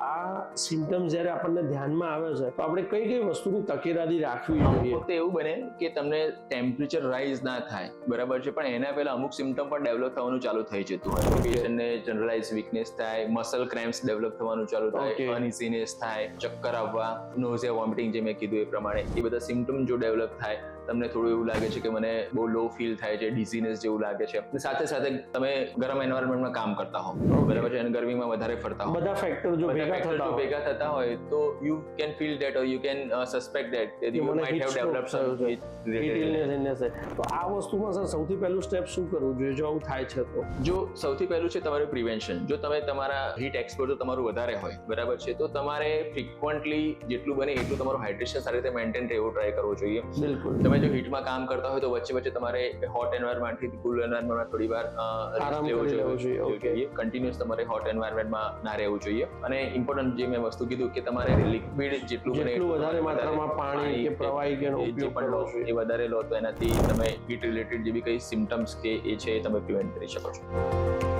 આ સિમ્ટમ જ્યારે આપણને ધ્યાનમાં આવે છે તો આપણે કઈ કઈ વસ્તુની તકેદારી રાખવી જોઈએ? તો એવું બને કે તમને ટેમ્પરેચર રાઇઝ ના થાય. બરાબર છે પણ એના પહેલા અમુક સિમ્ટમ પણ ડેવલપ થવાનું ચાલુ થઈ જતું હોય. પેશન્ટને જનરલાઇઝ વીકનેસ થાય મસલ ક્રેમ્સ ડેવલપ થવાનું ચાલુ. થાય અનઇઝીનેસ થાય ચક્કર આવવા નોઝિયા વોમિટિંગ જે મેં કીધું એ પ્રમાણે એ બધા સિમ્ટમ જો ડેવલપ થાય તમને થોડું એવું લાગે છે કે મને બહુ લો ફીલ થાય છે ડિઝીનેસ જેવું લાગે છે. અને સાથે સાથે તમે ગરમ એન્વાયરમેન્ટમાં કામ કરતા હો બરાબર છે? અને ગરમીમાં વધારે ફરતા હો બધા ફેક્ટર જો ભેગા થતા હોય. ભેગા થતા હોય તો you can feel that or you can suspect that you might have develop some. તો આ વસ્તુમાં સર સૌથી પહેલું સ્ટેપ શું કરવું જોઈએ? જો આવું થાય છે તો. જો સૌથી પહેલું છે તમારું પ્રિવેન્શન જો તમે તમારા હીટ એક્સપોઝર તમારું વધારે હોય બરાબર છે? તો તમારે ફ્રિકવન્ટલી જેટલું બને એટલું તમારું હાઇડ્રેશન સારી રીતે મેન્ટેન રહેવું ટ્રાય કરવો જોઈએ. બિલકુલ. તમે જો હીટમાં કામ કરતા હોય તો વચ્ચે વચ્ચે તમારે હોટ એન્વાયરમેન્ટથી કુલ એન્વાયરમેન્ટમાં થોડી વાર લેવો જોઈએ, કન્ટિન્યુઅસ તમારે હોટ એન્વાયરમેન્ટમાં ના રહેવું જોઈએ. અને ઇમ્પોર્ટન્ટ જે મેં વસ્તુ કીધું કે તમારે લિક્વિડ જેટલું બને વધારે માત્રામાં પાણી કે પ્રવાહી કે ઉપયોગ કરવો જોઈએ. એ વધારે લો તો એનાથી તમે હીટ રિલેટેડ જે બી કઈ સિમ્ટમ્સ કે એ છે એ તમે પ્રિવેન્ટ કરી શકો છો.